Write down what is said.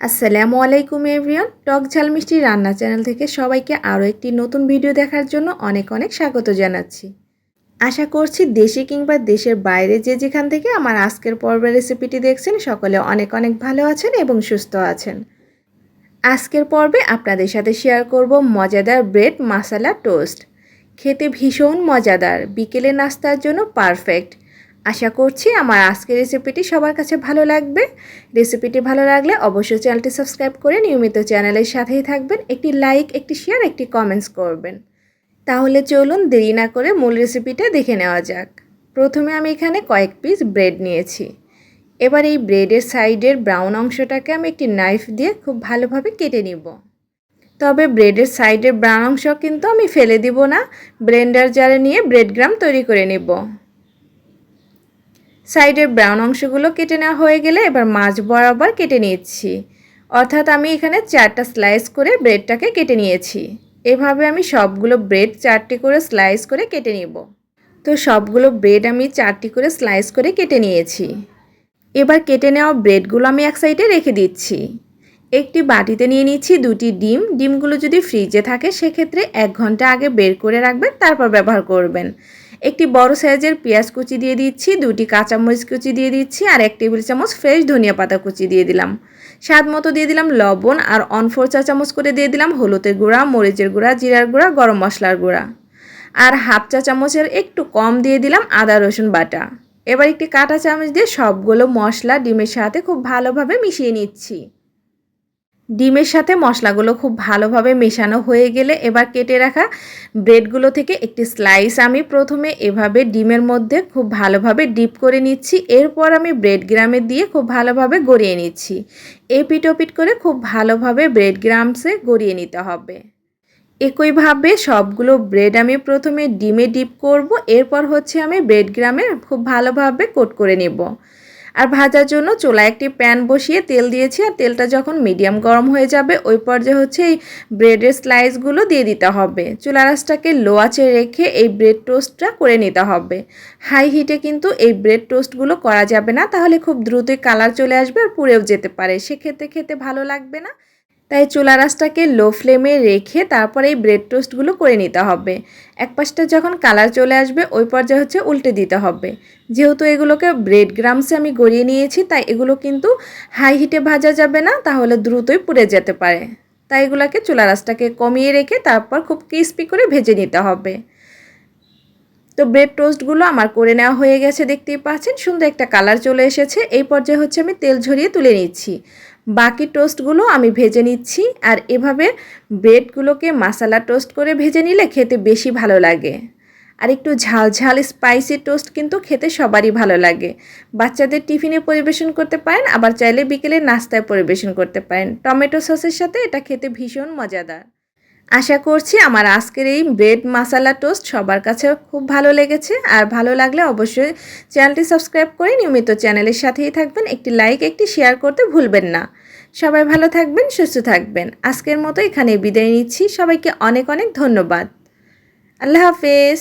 আসসালামু আলাইকুম এভরিওয়ান, টক ঝাল মিষ্টি রান্না চ্যানেল থেকে সবাইকে আরও একটি নতুন ভিডিও দেখার জন্য অনেক অনেক স্বাগত জানাচ্ছি। আশা করছি দেশে কিংবা দেশের বাইরে যে যেখান থেকে আমার আজকের পর্বের রেসিপিটি দেখছেন, সকলে অনেক অনেক ভালো আছেন এবং সুস্থ আছেন। আজকের পর্বে আপনাদের সাথে শেয়ার করব মজাদার ব্রেড মাসালা টোস্ট। খেতে ভীষণ মজাদার, বিকেলে নাস্তার জন্য পারফেক্ট। আশা করছি আমার আজকের রেসিপিটি সবার কাছে ভালো লাগবে। রেসিপিটি ভালো লাগলে অবশ্যই চ্যানেলটি সাবস্ক্রাইব করে নিয়মিত চ্যানেলের সাথেই থাকবেন, একটি লাইক, একটি শেয়ার, একটি কমেন্টস করবেন। তাহলে চলুন দেরি না করে মূল রেসিপিটা দেখে নেওয়া যাক। প্রথমে আমি এখানে কয়েক পিস ব্রেড নিয়েছি। এবার এই ব্রেডের সাইডের ব্রাউন অংশটাকে আমি একটি নাইফ দিয়ে খুব ভালোভাবে কেটে নিব। তবে ব্রেডের সাইডের ব্রাউন অংশ কিন্তু আমি ফেলে দিব না, ব্লেন্ডার জারে নিয়ে ব্রেড গ্রাম তৈরি করে নিব। সাইডের ব্রাউন অংশগুলো কেটে নেওয়া হয়ে গেলে এবার মাছ বরাবর কেটে নিচ্ছি অর্থাৎ আমি এখানে চারটা স্লাইস করে ব্রেডটাকে কেটে নিয়েছি। এভাবে আমি সবগুলো ব্রেড চারটি করে স্লাইস করে কেটে নিব। তো সবগুলো ব্রেড আমি চারটি করে স্লাইস করে কেটে নিয়েছি। এবার কেটে নেওয়া ব্রেডগুলো আমি এক সাইডে রেখে দিচ্ছি। একটি বাটিতে নিয়ে নিচ্ছি দুটি ডিম। ডিমগুলো যদি ফ্রিজে থাকে, সেক্ষেত্রে এক ঘণ্টা আগে বের করে রাখবেন, তারপর ব্যবহার করবেন। একটি বড় সাইজের পেঁয়াজ কুচি দিয়ে দিচ্ছি দুটি কাঁচামরিচ কুচি দিয়ে দিচ্ছি আর এক টেবিল চামচ ফ্রেশ ধনিয়া পাতা কুচি দিয়ে দিলাম। স্বাদ মতো দিয়ে দিলাম লবণ আর অন ফোর চা চামচ করে দিয়ে দিলাম হলুদের গুঁড়া, মরিচের গুঁড়া, জিরার গুঁড়া, গরম মশলার গুঁড়া। আর হাফ চা চামচের একটু কম দিয়ে দিলাম আদা, রসুন বাটা। এবার একটি কাঁটা চামচ দিয়ে সবগুলো মশলা ডিমের সাথে খুব ভালোভাবে মিশিয়ে নিচ্ছি। ডিমের সাথে মশলাগুলো খুব ভালোভাবে মেশানো হয়ে গেলে এবার কেটে রাখা ব্রেডগুলো থেকে একটি স্লাইস আমি প্রথমে এভাবে ডিমের মধ্যে খুব ভালোভাবে ডিপ করে নিচ্ছি। এরপর আমি ব্রেড গ্রামে দিয়ে খুব ভালোভাবে গড়িয়ে নিচ্ছি। এপিট ওপিট করে খুব ভালোভাবে ব্রেড গ্রামসে গড়িয়ে নিতে হবে। একইভাবে সবগুলো ব্রেড আমি প্রথমে ডিমে ডিপ করব। এরপর হচ্ছে আমি ব্রেড গ্রামে খুব ভালোভাবে কোট করে নেব। আর ভাজার জন্য চোলা একটি প্যান বসিয়ে তেল দিয়েছি আর তেলটা যখন মিডিয়াম গরম হয়ে যাবে, ওই পর্যায়ে হচ্ছে এই ব্রেডের স্লাইসগুলো দিয়ে দিতে হবে। চুলা রাসটাকে লো আঁচে রেখে এই ব্রেড টোস্টটা করে নিতে হবে। হাই হিটে কিন্তু এই ব্রেড টোস্টগুলো করা যাবে না, তাহলে খুব দ্রুতই কালার চলে আসবে আর পুড়েও যেতে পারে। সেক্ষেত্রে খেতে ভালো লাগবে না। তাই চুলা রাসটাকে লো ফ্লেমে রেখে তারপরে এই ব্রেড টোস্টগুলো করে নিতে হবে। এক পাশটা যখন কালার চলে আসবে, ওই পর্যায়ে হচ্ছে উল্টে দিতে হবে। যেহেতু এগুলোকে ব্রেড গ্রামসে আমি গড়িয়ে নিয়েছি, তাই এগুলো কিন্তু হাই হিটে ভাজা যাবে না, তাহলে দ্রুতই পুড়ে যেতে পারে। তাই এগুলোকে চুলা রাসটাকে কমিয়ে রেখে তারপর খুব ক্রিস্পি করে ভেজে নিতে হবে। তো ব্রেড টোস্টগুলো আমার করে নেওয়া হয়ে গেছে, দেখতেই পাচ্ছেন। সুন্দর একটা কালার চলে এসেছে। এই পর্যায়ে হচ্ছে আমি তেল ঝরিয়ে তুলে নিচ্ছি। বাকি টোস্টগুলো আমি ভেজে নিচ্ছি আর এভাবে ব্রেডগুলোকে মশালা টোস্ট করে ভেজে নিলে খেতে বেশি ভালো লাগে। আর একটু ঝাল ঝাল স্পাইসি টোস্ট কিন্তু খেতে সবারই ভালো লাগে। বাচ্চাদের টিফিনে পরিবেশন করতে পারেন, আবার চাইলে বিকেলে নাস্তায় পরিবেশন করতে পারেন। টমেটো সসের সাথে এটা খেতে ভীষণ মজাদার। আশা করছি আমার আজকের এই ব্রেড মশালা টোস্ট সবার কাছে খুব ভালো লেগেছে। আর ভালো লাগলে অবশ্যই চ্যানেলটি সাবস্ক্রাইব করে নিয়মিত চ্যানেলের সাথেই থাকবেন। একটি লাইক, একটি শেয়ার করতে ভুলবেন না। সবাই ভালো থাকবেন, সুস্থ থাকবেন। আজকের মতো এখানে বিদায় নিচ্ছি। সবাইকে অনেক অনেক ধন্যবাদ। আল্লাহ হাফেজ।